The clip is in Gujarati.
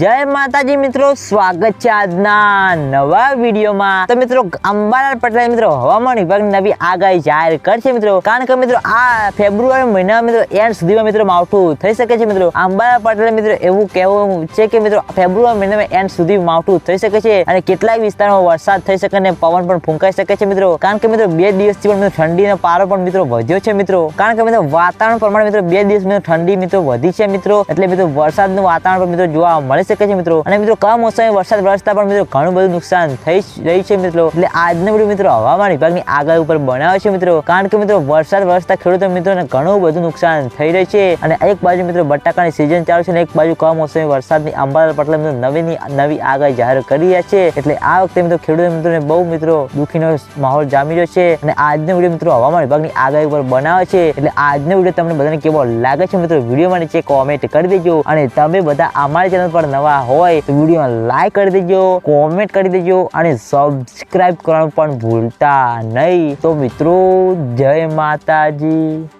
જય માતાજી મિત્રો, સ્વાગત છે આજના નવા વિડીયોમાં. તો મિત્રો, અંબાલાલ પટેલ મિત્રો, હવામાન વિભાગની નવી આગાહી જાહેર કરશે મિત્રો. કારણ કે મિત્રો, આ ફેબ્રુઆરી મહિના મિત્રો એન્ડ સુધીમાં મિત્રો માવઠું થઈ શકે છે મિત્રો. અંબાલાલ પટેલ મિત્રો, એવું કહેવું છે કે મિત્રો, ફેબ્રુઆરી મહિનામાં એન્ડ સુધી માવઠું થઈ શકે છે અને કેટલાય વિસ્તારોમાં વરસાદ થઈ શકે અને પવન પણ ફૂંકાઈ શકે છે મિત્રો. કારણ કે મિત્રો, બે દિવસથી પણ મિત્રો ઠંડીનો પારો પણ મિત્રો વધ્યો છે મિત્રો. કારણ કે મિત્રો, વાતાવરણ પ્રમાણે મિત્રો, બે દિવસ મિત્રો ઠંડી મિત્રો વધી છે મિત્રો. એટલે મિત્રો, વરસાદનું વાતાવરણ પણ મિત્રો જોવા મળી શકે છે મિત્રો. અને મિત્રો કમોસમી વરસાદ વરસતા પણ મિત્રો ઘણું બધું નુકસાન થઈ રહી છે મિત્રો. એટલે આજનો વીડિયો મિત્રો હવામાન વિભાગની આગાહી ઉપર બનાવે છે મિત્રો. કારણ કે મિત્રો, વરસાદ વરસતા ખેડૂતો મિત્રોને ઘણું બધું નુકસાન થઈ રહ્યું છે. અને એક બાજુ મિત્રો બટાકાની સિઝન ચાલુ છે અને એક બાજુ કમોસમી વરસાદની અંબાલાલ પટેલ મિત્રો નવીની, નવી આગાહી જાહેર કરી રહ્યા છે. એટલે આ વખતે મિત્રો ખેડૂત મિત્રોને બહુ મિત્રો દુઃખીનો માહોલ જામી રહ્યો છે. અને આજનો વીડિયો મિત્રો હવામાન વિભાગની આગાહી ઉપર બનાવે છે. એટલે આજનો વીડિયો તમને બધાને કેવો લાગે છે મિત્રો? વિડીયોમાં નીચે કોમેન્ટ કરી દેજો. અને તમે બધા અમારી ચેનલ પર નવા હોય તો વીડિયો લાઈક કરી દેજો કોમેન્ટ કરી દેજો અને સબસ્ક્રાઇબ કરવાનું પણ ભૂલતા નહીં. તો મિત્રો, જય માતાજી.